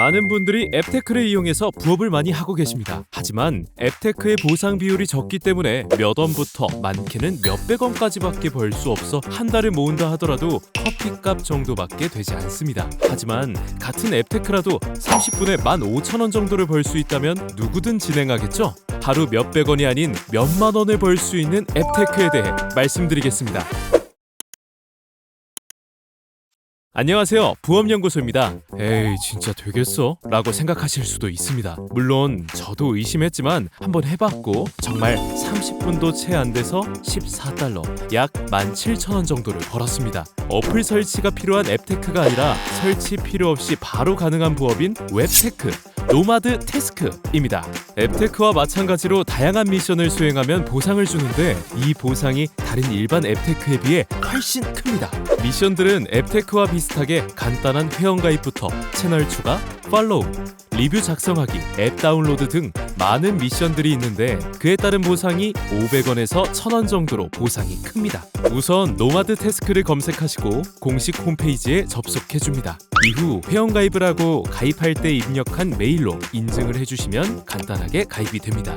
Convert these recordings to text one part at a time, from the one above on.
많은 분들이 앱테크를 이용해서 부업을 많이 하고 계십니다. 하지만 앱테크의 보상 비율이 적기 때문에 몇 원부터 많게는 몇백 원까지밖에 벌 수 없어 한 달을 모은다 하더라도 커피값 정도밖에 되지 않습니다. 하지만 같은 앱테크라도 30분에 15,000원 정도를 벌 수 있다면 누구든 진행하겠죠? 하루 몇백 원이 아닌 몇만 원을 벌 수 있는 앱테크에 대해 말씀드리겠습니다. 안녕하세요. 부업연구소입니다. 에이, 진짜 되겠어? 라고 생각하실 수도 있습니다. 물론, 저도 의심했지만 한번 해봤고, 정말 30분도 채 안 돼서 14달러, 약 17,000원 정도를 벌었습니다. 어플 설치가 필요한 앱테크가 아니라 설치 필요 없이 바로 가능한 부업인 웹테크, 노마드 태스크입니다. 앱테크와 마찬가지로 다양한 미션을 수행하면 보상을 주는데 이 보상이 다른 일반 앱테크에 비해 훨씬 큽니다. 미션들은 앱테크와 비슷하게 간단한 회원가입부터 채널 추가, 팔로우, 리뷰 작성하기, 앱 다운로드 등 많은 미션들이 있는데 그에 따른 보상이 500원에서 1000원 정도로 보상이 큽니다. 우선 노마드 태스크를 검색하시고 공식 홈페이지에 접속해 줍니다. 이후 회원가입을 하고 가입할 때 입력한 메일로 인증을 해주시면 간단하게 가입이 됩니다.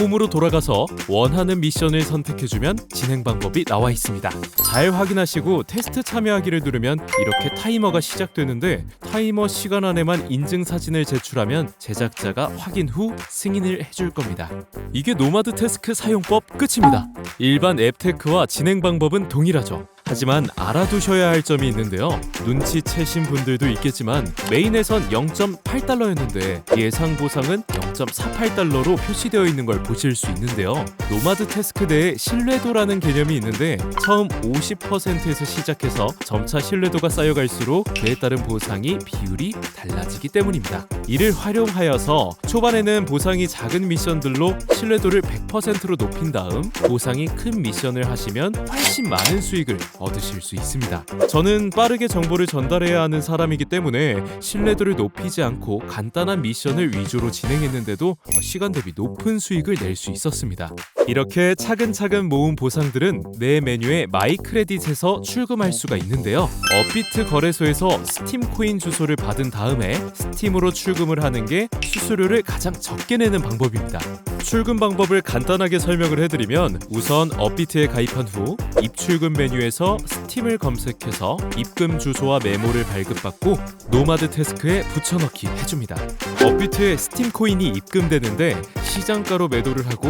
홈으로 돌아가서 원하는 미션을 선택해주면 진행 방법이 나와 있습니다. 잘 확인하시고 테스트 참여하기를 누르면 이렇게 타이머가 시작되는데 타이머 시간 안에만 인증 사진을 제출하면 제작자가 확인 후 승인을 해줄 겁니다. 이게 노마드 태스크 사용법 끝입니다. 일반 앱테크와 진행 방법은 동일하죠. 하지만 알아두셔야 할 점이 있는데요. 눈치채신 분들도 있겠지만 메인에선 0.8달러였는데 예상 보상은 0.48달러로 표시되어 있는 걸 보실 수 있는데요. 노마드 태스크 내에 신뢰도라는 개념이 있는데 처음 50%에서 시작해서 점차 신뢰도가 쌓여갈수록 그에 따른 보상이 비율이 달라지기 때문입니다. 이를 활용하여서 초반에는 보상이 작은 미션들로 신뢰도를 100%로 높인 다음 보상이 큰 미션을 하시면 훨씬 많은 수익을 얻으실 수 있습니다. 저는 빠르게 정보를 전달해야 하는 사람이기 때문에 신뢰도를 높이지 않고 간단한 미션을 위주로 진행했는데도 시간 대비 높은 수익을 낼 수 있었습니다. 이렇게 차근차근 모은 보상들은 내 메뉴에 마이 크레딧에서 출금할 수가 있는데요. 업비트 거래소에서 스팀 코인 주소를 받은 다음에 스팀으로 출금을 하는 게 수수료를 가장 적게 내는 방법입니다. 출금 방법을 간단하게 설명을 해드리면 우선 업비트에 가입한 후 입출금 메뉴에서 스팀을 검색해서 입금 주소와 메모를 발급받고 노마드 태스크에 붙여넣기 해줍니다. 업비트에 스팀 코인이 입금되는데 시장가로 매도를 하고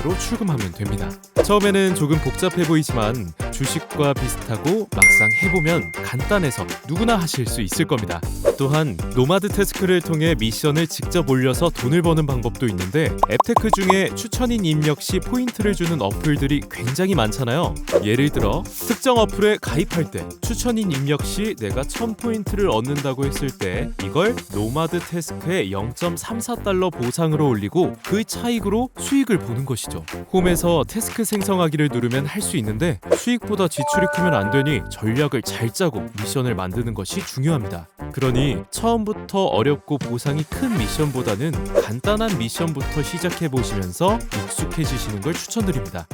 계좌로 출금하면 됩니다. 처음에는 조금 복잡해 보이지만 주식과 비슷하고 막상 해보면 간단해서 누구나 하실 수 있을 겁니다. 또한 노마드 태스크를 통해 미션을 직접 올려서 돈을 버는 방법도 있는데 앱테크 중에 추천인 입력 시 포인트를 주는 어플들이 굉장히 많잖아요. 예를 들어 특정 어플에 가입할 때 추천인 입력 시 내가 1000포인트를 얻는다고 했을 때 이걸 노마드 태스크에 0.34달러 보상으로 올리고 그 차익으로 수익을 보는 것이죠. 홈에서 태스크 생성하기를 누르면 할 수 있는데 수익 보다 지출이 크면 안 되니 전략을 잘 짜고 미션을 만드는 것이 중요합니다. 그러니 처음부터 어렵고 보상이 큰 미션보다는 간단한 미션부터 시작해 보시면서 익숙해지시는 걸 추천드립니다.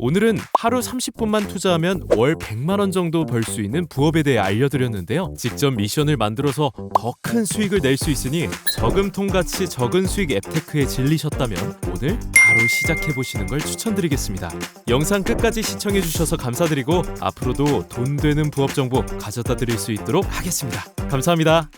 오늘은 하루 30분만 투자하면 월 100만 원 정도 벌 수 있는 부업에 대해 알려드렸는데요. 직접 미션을 만들어서 더 큰 수익을 낼 수 있으니 저금통같이 적은 수익 앱테크에 질리셨다면 오늘 바로 시작해 보시는 걸 추천드리겠습니다. 영상 끝까지 시청해 주셔서 감사드리고 앞으로도 돈 되는 부업 정보 가져다 드릴 수 있도록 하겠습니다. 감사합니다.